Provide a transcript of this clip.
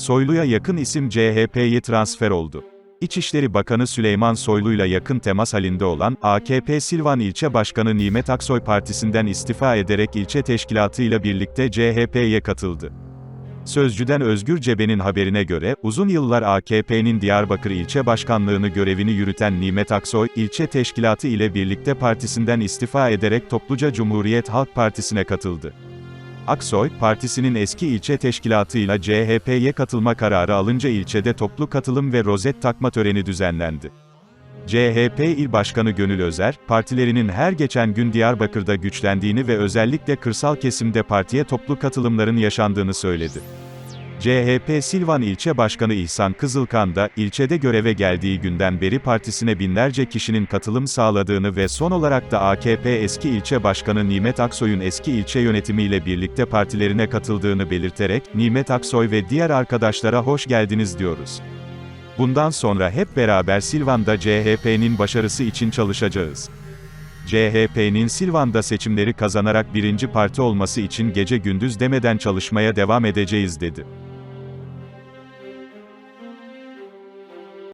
Soylu'ya yakın isim CHP'ye transfer oldu. İçişleri Bakanı Süleyman Soylu'yla yakın temas halinde olan, AKP Silvan İlçe Başkanı Nimet Aksoy partisinden istifa ederek ilçe teşkilatıyla birlikte CHP'ye katıldı. Sözcüden Özgür Cebe'nin haberine göre, uzun yıllar AKP'nin Diyarbakır ilçe başkanlığını görevini yürüten Nimet Aksoy, ilçe teşkilatı ile birlikte partisinden istifa ederek topluca Cumhuriyet Halk Partisi'ne katıldı. Aksoy, partisinin eski ilçe teşkilatıyla CHP'ye katılma kararı alınca ilçede toplu katılım ve rozet takma töreni düzenlendi. CHP İl Başkanı Gönül Özer, partilerinin her geçen gün Diyarbakır'da güçlendiğini ve özellikle kırsal kesimde partiye toplu katılımların yaşandığını söyledi. CHP Silvan İlçe Başkanı İhsan Kızılkan da, ilçede göreve geldiği günden beri partisine binlerce kişinin katılım sağladığını ve son olarak da AKP eski ilçe başkanı Nimet Aksoy'un eski ilçe yönetimiyle birlikte partilerine katıldığını belirterek, Nimet Aksoy ve diğer arkadaşlara hoş geldiniz diyoruz. Bundan sonra hep beraber Silvan'da CHP'nin başarısı için çalışacağız. CHP'nin Silvan'da seçimleri kazanarak birinci parti olması için gece gündüz demeden çalışmaya devam edeceğiz dedi.